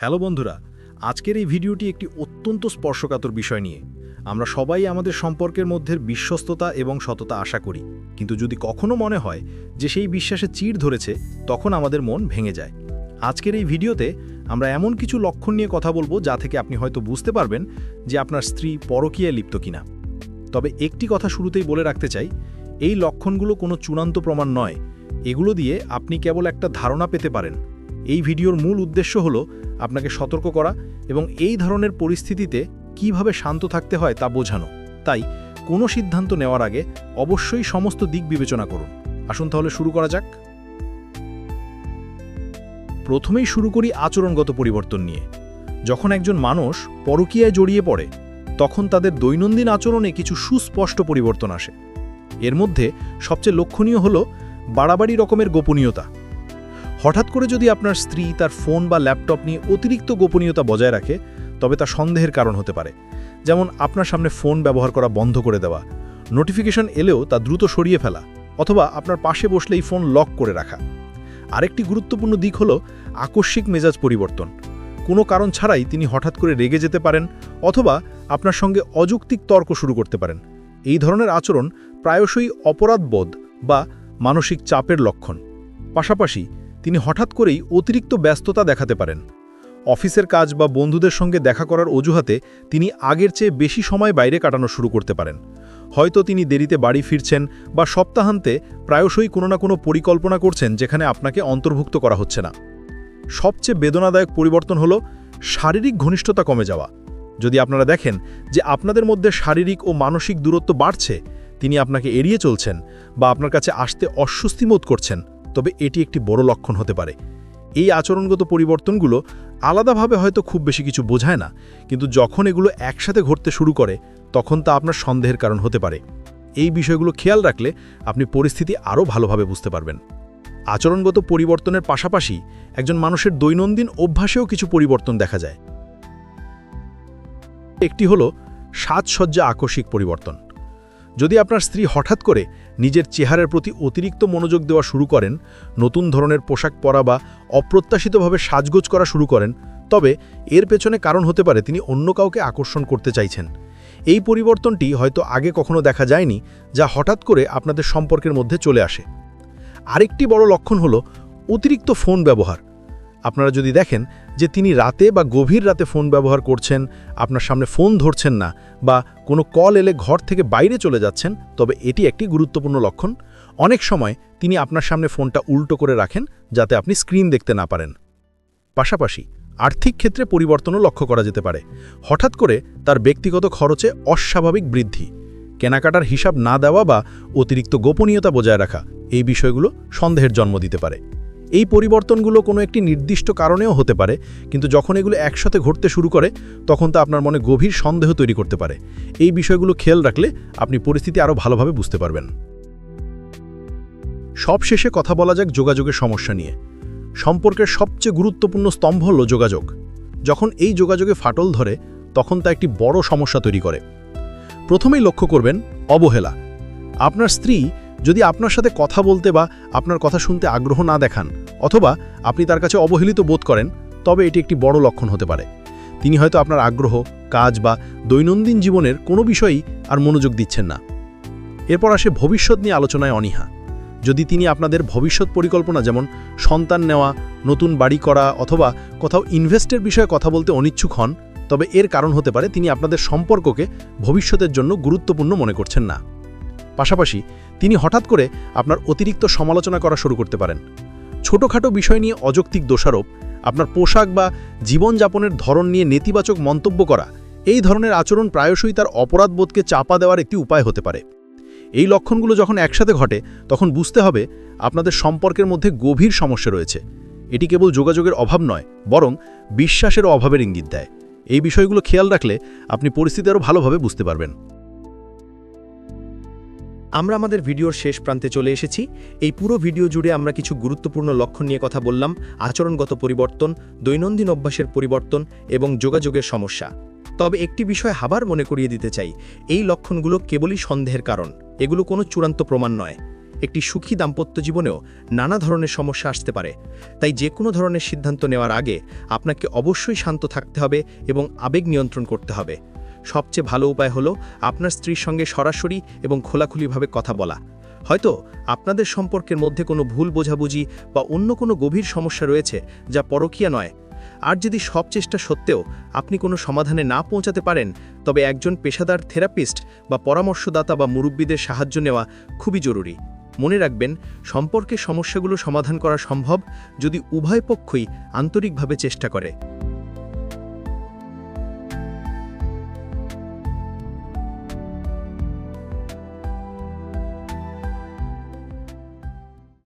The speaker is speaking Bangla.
হ্যালো বন্ধুরা, আজকের এই ভিডিওটি একটি অত্যন্ত স্পর্শকাতর বিষয় নিয়ে। আমরা সবাই আমাদের সম্পর্কের মধ্যে বিশ্বস্ততা এবং সততা আশা করি। কিন্তু যদি কখনো মনে হয় যে সেই বিশ্বাসে চিড় ধরেছে, তখন আমাদের মন ভেঙে যায়। আজকের এই ভিডিওতে আমরা এমন কিছু লক্ষণ নিয়ে কথা বলব যা থেকে আপনি হয়তো বুঝতে পারবেন যে আপনার স্ত্রী পরকীয়ায় লিপ্ত কিনা। তবে একটি কথা শুরুতেই বলে রাখতে চাই, এই লক্ষণগুলো কোনো চূড়ান্ত প্রমাণ নয়। এগুলো দিয়ে আপনি কেবল একটা ধারণা পেতে পারেন। এই ভিডিওর মূল উদ্দেশ্য হলো আপনাকে সতর্ক করা এবং এই ধরনের পরিস্থিতিতে কীভাবে শান্ত থাকতে হয় তা বোঝানো। তাই কোনো সিদ্ধান্ত নেওয়ার আগে অবশ্যই সমস্ত দিক বিবেচনা করুন। আসুন তাহলে শুরু করা যাক। প্রথমেই শুরু করি আচরণগত পরিবর্তন নিয়ে। যখন একজন মানুষ পরকীয়ায় জড়িয়ে পড়ে, তখন তাদের দৈনন্দিন আচরণে কিছু সুস্পষ্ট পরিবর্তন আসে। এর মধ্যে সবচেয়ে লক্ষণীয় হল বাড়াবাড়ি রকমের গোপনীয়তা। হঠাৎ করে যদি আপনার স্ত্রী তার ফোন বা ল্যাপটপ নিয়ে অতিরিক্ত গোপনীয়তা বজায় রাখে, তবে তা সন্দেহের কারণ হতে পারে। যেমন আপনার সামনে ফোন ব্যবহার করা বন্ধ করে দেওয়া, নোটিফিকেশন এলেও তা দ্রুত সরিয়ে ফেলা, অথবা আপনার পাশে বসলেই ফোন লক করে রাখা। আরেকটি গুরুত্বপূর্ণ দিক হল আকস্মিক মেজাজ পরিবর্তন। কোনো কারণ ছাড়াই তিনি হঠাৎ করে রেগে যেতে পারেন, অথবা আপনার সঙ্গে অযৌক্তিক তর্ক শুরু করতে পারেন। এই ধরনের আচরণ প্রায়শই অপরাধবোধ বা মানসিক চাপের লক্ষণ। পাশাপাশি তিনি হঠাৎ করেই অতিরিক্ত ব্যস্ততা দেখাতে পারেন। অফিসের কাজ বা বন্ধুদের সঙ্গে দেখা করার অজুহাতে তিনি আগের চেয়ে বেশি সময় বাইরে কাটানো শুরু করতে পারেন। হয়তো তিনি দেরিতে বাড়ি ফিরছেন বা সপ্তাহান্তে প্রায়শই কোনো না কোনো পরিকল্পনা করছেন যেখানে আপনাকে অন্তর্ভুক্ত করা হচ্ছে না। সবচেয়ে বেদনাদায়ক পরিবর্তন হল শারীরিক ঘনিষ্ঠতা কমে যাওয়া। যদি আপনারা দেখেন যে আপনাদের মধ্যে শারীরিক ও মানসিক দূরত্ব বাড়ছে, তিনি আপনাকে এড়িয়ে চলছেন বা আপনার কাছে আসতে অস্বস্তি বোধ করছেন। তবে এটি একটি বড় লক্ষণ হতে পারে। এই আচরণগত পরিবর্তনগুলো আলাদাভাবে হয়তো খুব বেশি কিছু বোঝায় না, কিন্তু যখন এগুলো একসাথে ঘটতে শুরু করে, তখন তা আপনার সন্দেহের কারণ হতে পারে। এই বিষয়গুলো খেয়াল রাখলে আপনি পরিস্থিতি আরও ভালোভাবে বুঝতে পারবেন। আচরণগত পরিবর্তনের পাশাপাশি একজন মানুষের দৈনন্দিন অভ্যাসেও কিছু পরিবর্তন দেখা যায়। একটি হল সাজসজ্জা আকস্মিক পরিবর্তন। যদি আপনার স্ত্রী হঠাৎ করে নিজের চেহারার প্রতি অতিরিক্ত মনোযোগ দেওয়া শুরু করেন, নতুন ধরনের পোশাক পরা বা অপ্রত্যাশিতভাবে সাজগোজ করা শুরু করেন, তবে এর পেছনে কারণ হতে পারে তিনি অন্য কাউকে আকর্ষণ করতে চাইছেন। এই পরিবর্তনটি হয়তো আগে কখনো দেখা যায়নি, যা হঠাৎ করে আপনাদের সম্পর্কের মধ্যে চলে আসে। আরেকটি বড় লক্ষণ হল অতিরিক্ত ফোন ব্যবহার। আপনারা যদি দেখেন যে তিনি রাতে বা গভীর রাতে ফোন ব্যবহার করছেন, আপনার সামনে ফোন ধরছেন না বা কোনো কল এলে ঘর থেকে বাইরে চলে যাচ্ছেন, তবে এটি একটি গুরুত্বপূর্ণ লক্ষণ। অনেক সময় তিনি আপনার সামনে ফোনটা উল্টো করে রাখেন যাতে আপনি স্ক্রিন দেখতে না পারেন। পাশাপাশি আর্থিক ক্ষেত্রে পরিবর্তনও লক্ষ্য করা যেতে পারে। হঠাৎ করে তার ব্যক্তিগত খরচে অস্বাভাবিক বৃদ্ধি। কেনাকাটার হিসাব না দেওয়া বা অতিরিক্ত গোপনীয়তা বজায় রাখা, এই বিষয়গুলো সন্দেহের জন্ম দিতে পারে। এই পরিবর্তনগুলো কোনো একটি নির্দিষ্ট কারণেও হতে পারে, কিন্তু যখন এগুলো একসাথে ঘটতে শুরু করে, তখন তা আপনার মনে গভীর সন্দেহ তৈরি করতে পারে। এই বিষয়গুলো খেয়াল রাখলে আপনি পরিস্থিতি আরও ভালোভাবে বুঝতে পারবেন। সবশেষে কথা বলা যাক যোগাযোগের সমস্যা নিয়ে। সম্পর্কের সবচেয়ে গুরুত্বপূর্ণ স্তম্ভ হল যোগাযোগ। যখন এই যোগাযোগে ফাটল ধরে, তখন তা একটি বড় সমস্যা তৈরি করে। প্রথমেই লক্ষ্য করবেন অবহেলা। আপনার স্ত্রী যদি আপনার সাথে কথা বলতে বা আপনার কথা শুনতে আগ্রহ না দেখান, অথবা আপনি তার কাছে অবহেলিত বোধ করেন, তবে এটি একটি বড় লক্ষণ হতে পারে। তিনি হয়তো আপনার আগ্রহ, কাজ বা দৈনন্দিন জীবনের কোনো বিষয়ই আর মনোযোগ দিচ্ছেন না। এরপর আসে ভবিষ্যৎ নিয়ে আলোচনায় অনীহা। যদি তিনি আপনাদের ভবিষ্যৎ পরিকল্পনা যেমন সন্তান নেওয়া, নতুন বাড়ি করা, অথবা কোথাও ইনভেস্টের বিষয়ে কথা বলতে অনিচ্ছুক হন, তবে এর কারণ হতে পারে তিনি আপনাদের সম্পর্ককে ভবিষ্যতের জন্য গুরুত্বপূর্ণ মনে করছেন না। পাশাপাশি তিনি হঠাৎ করে আপনার অতিরিক্ত সমালোচনা করা শুরু করতে পারেন। ছোটোখাটো বিষয় নিয়ে অযৌক্তিক দোষারোপ, আপনার পোশাক বা জীবনযাপনের ধরন নিয়ে নেতিবাচক মন্তব্য করা, এই ধরনের আচরণ প্রায়শই তার অপরাধবোধকে চাপা দেওয়ার একটি উপায় হতে পারে। এই লক্ষণগুলো যখন একসাথে ঘটে, তখন বুঝতে হবে আপনাদের সম্পর্কের মধ্যে গভীর সমস্যা রয়েছে। এটি কেবল যোগাযোগের অভাব নয়, বরং বিশ্বাসের অভাবের ইঙ্গিত দেয়। এই বিষয়গুলো খেয়াল রাখলে আপনি পরিস্থিতি আরও ভালোভাবে বুঝতে পারবেন। আমরা আমাদের ভিডিওর শেষ প্রান্তে চলে এসেছি। এই পুরো ভিডিও জুড়ে আমরা কিছু গুরুত্বপূর্ণ লক্ষণ নিয়ে কথা বললাম, আচরণগত পরিবর্তন, দৈনন্দিন অভ্যাসের পরিবর্তন এবং যোগাযোগের সমস্যা। তবে একটি বিষয় আবার মনে করিয়ে দিতে চাই, এই লক্ষণগুলো কেবলই সন্দেহের কারণ, এগুলো কোনো চূড়ান্ত প্রমাণ নয়। একটি সুখী দাম্পত্য জীবনেও নানা ধরনের সমস্যা আসতে পারে, তাই যে কোনো ধরনের সিদ্ধান্ত নেওয়ার আগে আপনাকে অবশ্যই শান্ত থাকতে হবে এবং আবেগ নিয়ন্ত্রণ করতে হবে। সবচেয়ে ভালো উপায় হলো আপনার স্ত্রীর সঙ্গে সরাসরি এবং খোলাখুলিভাবে কথা বলা। হয়তো আপনাদের সম্পর্কের মধ্যে কোনো ভুল বোঝাবুঝি বা অন্য কোনো গভীর সমস্যা রয়েছে যা পরকীয়া নয়। আর যদি সব চেষ্টা সত্ত্বেও আপনি কোনো সমাধানে না পৌঁছাতে পারেন, তবে একজন পেশাদার থেরাপিস্ট বা পরামর্শদাতা বা মুরব্বীদের সাহায্য নেওয়া খুবই জরুরি। মনে রাখবেন সম্পর্কে সমস্যাগুলো সমাধান করা সম্ভব যদি উভয় পক্ষই আন্তরিকভাবে চেষ্টা করে।